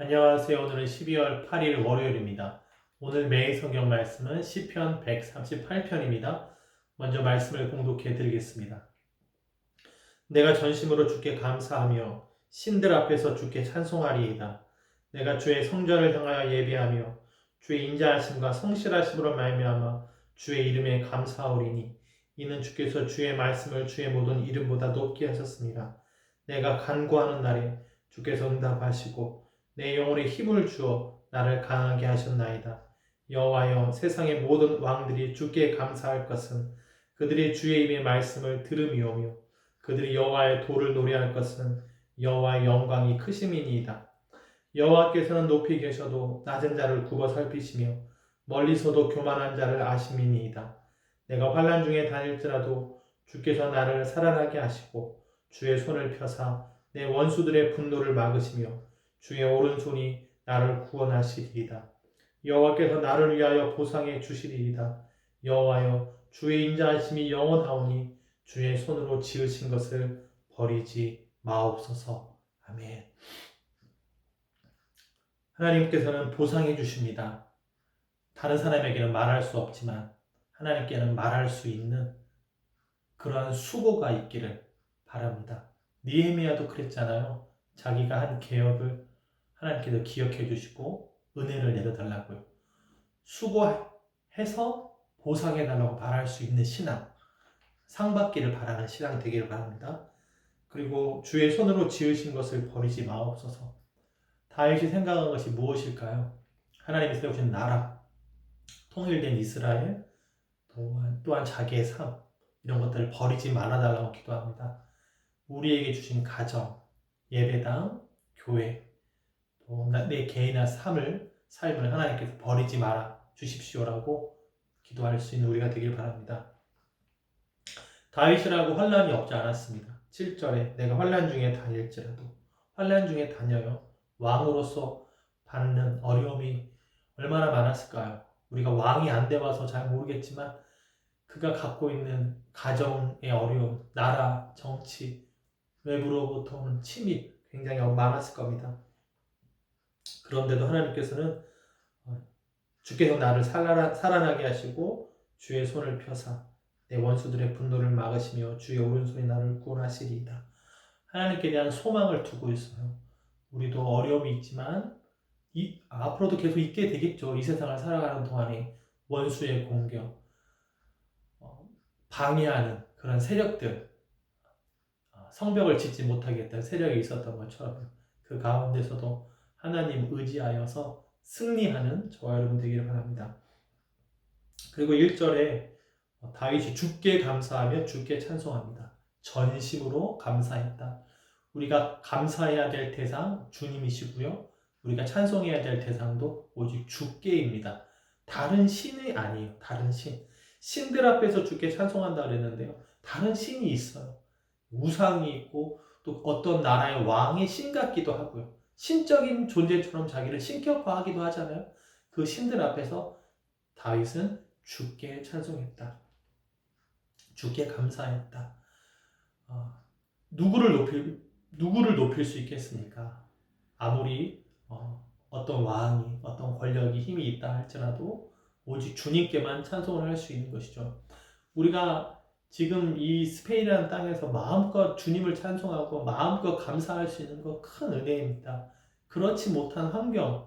안녕하세요. 오늘은 12월 8일 월요일입니다. 오늘 메인 성경 말씀은 시편 138편입니다. 먼저 말씀을 공독해 드리겠습니다. 내가 전심으로 주께 감사하며 신들 앞에서 주께 찬송하리이다. 내가 주의 성전을 향하여 예배하며 주의 인자하심과 성실하심으로 말미암아 주의 이름에 감사하오리니 이는 주께서 주의 말씀을 주의 모든 이름보다 높게 하셨습니다. 내가 간구하는 날에 주께서 응답하시고 내 영혼에 힘을 주어 나를 강하게 하셨나이다. 여호와여 세상의 모든 왕들이 주께 감사할 것은 그들이 주의 입의 말씀을 들음이오며 그들이 여호와의 도를 노래할 것은 여호와의 영광이 크심이니이다. 여호와께서는 높이 계셔도 낮은 자를 굽어 살피시며 멀리서도 교만한 자를 아심이니이다. 내가 환란 중에 다닐지라도 주께서 나를 살아나게 하시고 주의 손을 펴사 내 원수들의 분노를 막으시며 주의 오른손이 나를 구원하시리이다. 여호와께서 나를 위하여 보상해 주시리이다. 여호와여 주의 인자하심이 영원하오니 주의 손으로 지으신 것을 버리지 마옵소서. 아멘. 하나님께서는 보상해 주십니다. 다른 사람에게는 말할 수 없지만 하나님께는 말할 수 있는 그러한 수고가 있기를 바랍니다. 니에미아도 그랬잖아요. 자기가 한 개혁을 하나님께서 기억해 주시고 은혜를 내려달라고요. 수고해서 보상해 달라고 바랄 수 있는 신앙, 상 받기를 바라는 신앙 되기를 바랍니다. 그리고 주의 손으로 지으신 것을 버리지 마옵소서. 다윗이 생각한 것이 무엇일까요? 하나님이 세우신 나라, 통일된 이스라엘, 또한, 또한 자기의 삶, 이런 것들을 버리지 말아달라고 기도합니다. 우리에게 주신 가정, 예배당, 교회, 또 내 개인의 삶을, 삶을 하나님께서 버리지 말아 주십시오라고 기도할 수 있는 우리가 되길 바랍니다. 다윗이라고 환란이 없지 않았습니다. 7절에 내가 환란 중에 다닐지라도 환란 중에 다녀요. 왕으로서 받는 어려움이 얼마나 많았을까요? 우리가 왕이 안 돼 봐서 잘 모르겠지만 그가 갖고 있는 가정의 어려움, 나라, 정치, 외부로부터 오는 침입 굉장히 많았을 겁니다. 그런데도 하나님께서는 어, 주께서 나를 살아나, 살아나게 하시고 주의 손을 펴사 내 원수들의 분노를 막으시며 주의 오른손이 나를 구원하시리이다. 하나님께 대한 소망을 두고 있어요. 우리도 어려움이 있지만 이, 앞으로도 계속 있게 되겠죠. 이 세상을 살아가는 동안에 원수의 공격, 어, 방해하는 그런 세력들, 어, 성벽을 짓지 했던 세력이 있었던 것처럼 그 가운데서도 하나님 의지하여서 승리하는 저와 여러분 되기를 바랍니다. 그리고 1절에 다윗이 주께 감사하며 주께 찬송합니다. 전심으로 감사했다. 우리가 감사해야 될 대상 주님이시고요. 우리가 찬송해야 될 대상도 오직 주께입니다. 다른 신이 아니에요. 다른 신. 신들 앞에서 주께 찬송한다 그랬는데요. 다른 신이 있어요. 우상이 있고 또 어떤 나라의 왕의 신 같기도 하고요. 신적인 존재처럼 자기를 신격화하기도 하잖아요. 그 신들 앞에서 다윗은 주께 찬송했다. 주께 감사했다. 어, 누구를 높일 누구를 높일 수 있겠습니까? 아무리 어, 어떤 왕이 어떤 권력이 힘이 있다 할지라도 오직 주님께만 찬송을 할 수 있는 것이죠. 우리가 지금 이 스페인이라는 땅에서 마음껏 주님을 찬송하고 마음껏 감사할 수 있는 거 큰 은혜입니다. 그렇지 못한 환경에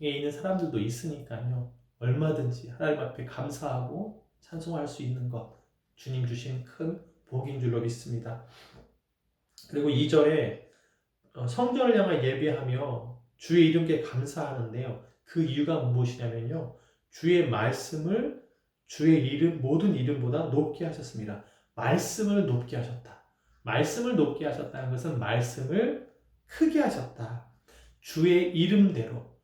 있는 사람들도 있으니까요. 얼마든지 하나님 앞에 감사하고 찬송할 수 있는 것 주님 주신 큰 복인 줄로 믿습니다. 그리고 2절에 어, 성전을 향해 예배하며 주의 이름께 감사하는데요. 그 이유가 무엇이냐면요. 주의 말씀을 주의 이름 모든 이름보다 높게 하셨습니다. 말씀을 높게 하셨다. 말씀을 높게 하셨다는 것은 말씀을 크게 하셨다. 주의 이름대로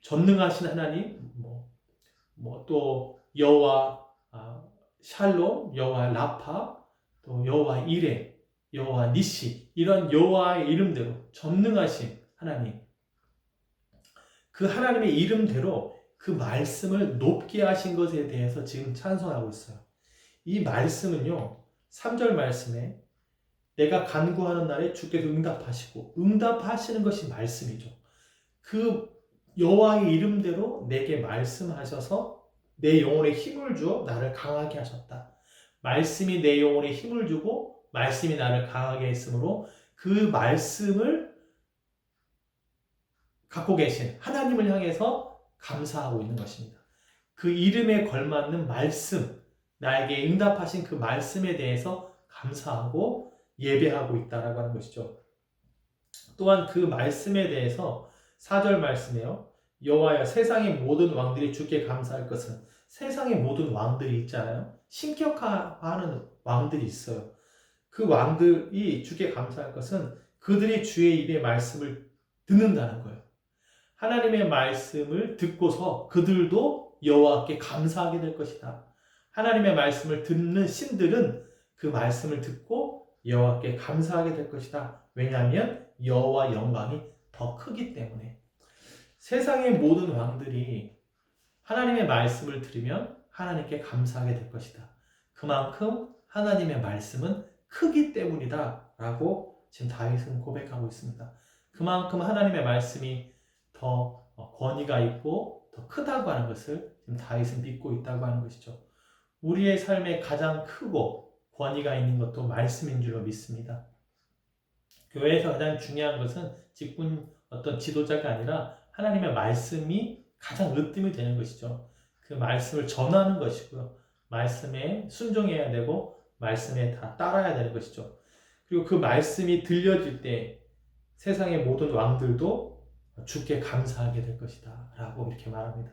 전능하신 하나님 뭐뭐또 여호와 아, 샬롬, 여호와 라파, 또 여호와 이레, 여호와 니시 이런 여호와의 이름대로 전능하신 하나님 그 하나님의 이름대로 그 말씀을 높게 하신 것에 대해서 지금 찬송하고 있어요. 이 말씀은요. 3절 말씀에 내가 간구하는 날에 주께서 응답하시고 응답하시는 것이 말씀이죠. 그 여호와의 이름대로 내게 말씀하셔서 내 영혼에 힘을 주어 나를 강하게 하셨다. 말씀이 내 영혼에 힘을 주고 말씀이 나를 강하게 했으므로 그 말씀을 갖고 계신 하나님을 향해서 감사하고 있는 것입니다. 그 이름에 걸맞는 말씀, 나에게 응답하신 그 말씀에 대해서 감사하고 예배하고 있다라고 하는 것이죠. 또한 그 말씀에 대해서 4절 말씀에요. 여호와여 세상의 모든 왕들이 주께 감사할 것은 세상의 모든 왕들이 있잖아요. 신격화하는 왕들이 있어요. 그 왕들이 주께 감사할 것은 그들이 주의 입의 말씀을 듣는다는 거예요. 하나님의 말씀을 듣고서 그들도 여호와께 감사하게 될 것이다. 하나님의 말씀을 듣는 신들은 그 말씀을 듣고 여호와께 감사하게 될 것이다. 왜냐하면 여호와 영광이 더 크기 때문에 세상의 모든 왕들이 하나님의 말씀을 들으면 하나님께 감사하게 될 것이다. 그만큼 하나님의 말씀은 크기 때문이다라고 지금 다윗은 고백하고 있습니다. 그만큼 하나님의 말씀이 더 권위가 있고 더 크다고 하는 것을 지금 다윗은 믿고 있다고 하는 것이죠. 우리의 삶에 가장 크고 권위가 있는 것도 말씀인 줄로 믿습니다. 교회에서 가장 중요한 것은 직분 어떤 지도자가 아니라 하나님의 말씀이 가장 으뜸이 되는 것이죠. 그 말씀을 전하는 것이고요. 말씀에 순종해야 되고 말씀에 다 따라야 되는 것이죠. 그리고 그 말씀이 들려질 때 세상의 모든 왕들도 주께 감사하게 될 것이다. 라고 이렇게 말합니다.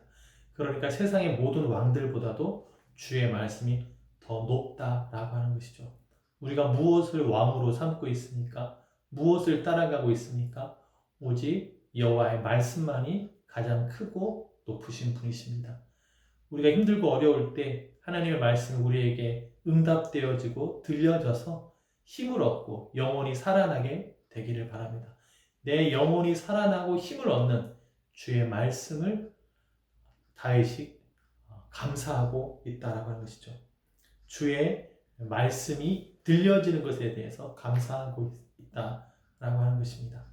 그러니까 세상의 모든 왕들보다도 주의 말씀이 더 높다라고 하는 것이죠. 우리가 무엇을 왕으로 삼고 있습니까? 무엇을 따라가고 있습니까? 오직 여호와의 말씀만이 가장 크고 높으신 분이십니다. 우리가 힘들고 어려울 때 하나님의 말씀이 우리에게 응답되어지고 들려져서 힘을 얻고 영혼이 살아나게 되기를 바랍니다. 내 영혼이 살아나고 힘을 얻는 주의 말씀을 다윗이 감사하고 있다라고 하는 것이죠. 주의 말씀이 들려지는 것에 대해서 감사하고 있다라고 하는 것입니다.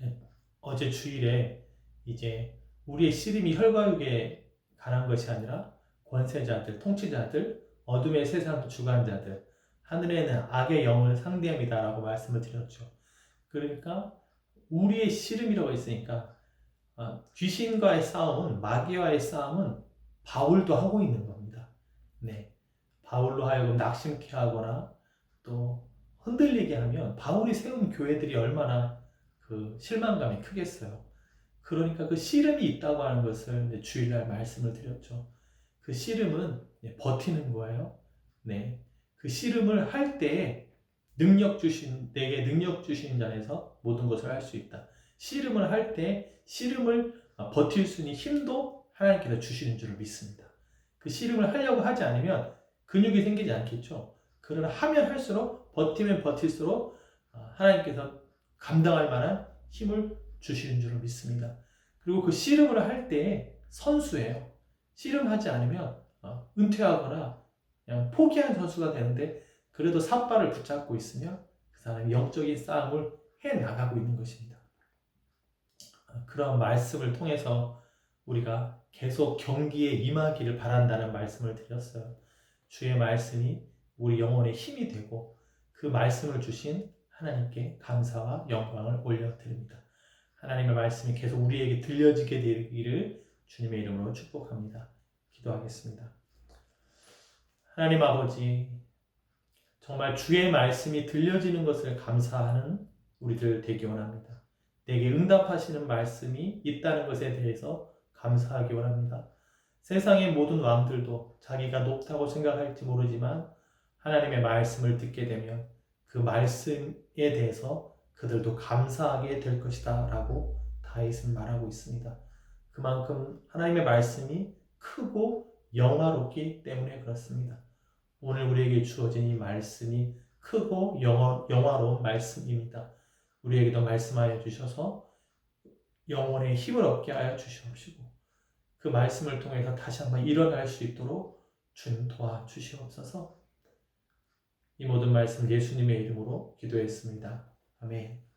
네, 어제 주일에 이제 우리의 씨름이 혈과육에 관한 것이 아니라 권세자들, 통치자들, 어둠의 세상 주관자들, 하늘에는 악의 영을 상대합니다라고 말씀을 드렸죠. 그러니까 우리의 씨름이라고 했으니까 어, 귀신과의 싸움은 마귀와의 싸움은 바울도 하고 있는 겁니다. 네, 바울로 하여금 낙심케 하거나 또 흔들리게 하면 바울이 세운 교회들이 얼마나 그 실망감이 크겠어요. 그러니까 그 씨름이 있다고 하는 것을 주일날 말씀을 드렸죠. 그 씨름은 버티는 거예요. 네, 그 씨름을 할 때 능력 주신 내게 능력 주신 자에서 모든 것을 할 수 있다. 씨름을 할 때 씨름을 버틸 수 있는 힘도 하나님께서 주시는 줄을 믿습니다. 그 씨름을 하려고 하지 않으면 근육이 생기지 않겠죠. 그러나 하면 할수록 버티면 버틸수록 어, 하나님께서 감당할 만한 힘을 주시는 줄을 믿습니다. 그리고 그 씨름을 할 때 선수예요. 씨름하지 않으면 어, 은퇴하거나 그냥 포기한 선수가 되는데 그래도 삿발을 붙잡고 있으면 그 사람이 영적인 싸움을 해 나가고 있는 것입니다. 어, 그런 말씀을 통해서 우리가 계속 경기에 임하기를 바란다는 말씀을 드렸어요. 주의 말씀이 우리 영혼의 힘이 되고 그 말씀을 주신 하나님께 감사와 영광을 올려드립니다. 하나님의 말씀이 계속 우리에게 들려지게 되기를 주님의 이름으로 축복합니다. 기도하겠습니다. 하나님 아버지, 정말 주의 말씀이 들려지는 것을 감사하는 우리들 되기 원합니다. 내게 응답하시는 말씀이 있다는 것에 대해서 감사하기 원합니다. 세상의 모든 왕들도 자기가 높다고 생각할지 모르지만 하나님의 말씀을 듣게 되면 그 말씀에 대해서 그들도 감사하게 될 것이다 라고 다윗은 말하고 있습니다. 그만큼 하나님의 말씀이 크고 영화롭기 때문에 그렇습니다. 오늘 우리에게 주어진 이 말씀이 크고 영화, 영화로운 말씀입니다. 우리에게도 말씀하여 주셔서 영혼의 힘을 얻게 하여 주시옵시고 그 말씀을 통해서 다시 한번 일어날 수 있도록 주님 도와주시옵소서 이 모든 말씀 예수님의 이름으로 기도했습니다. 아멘.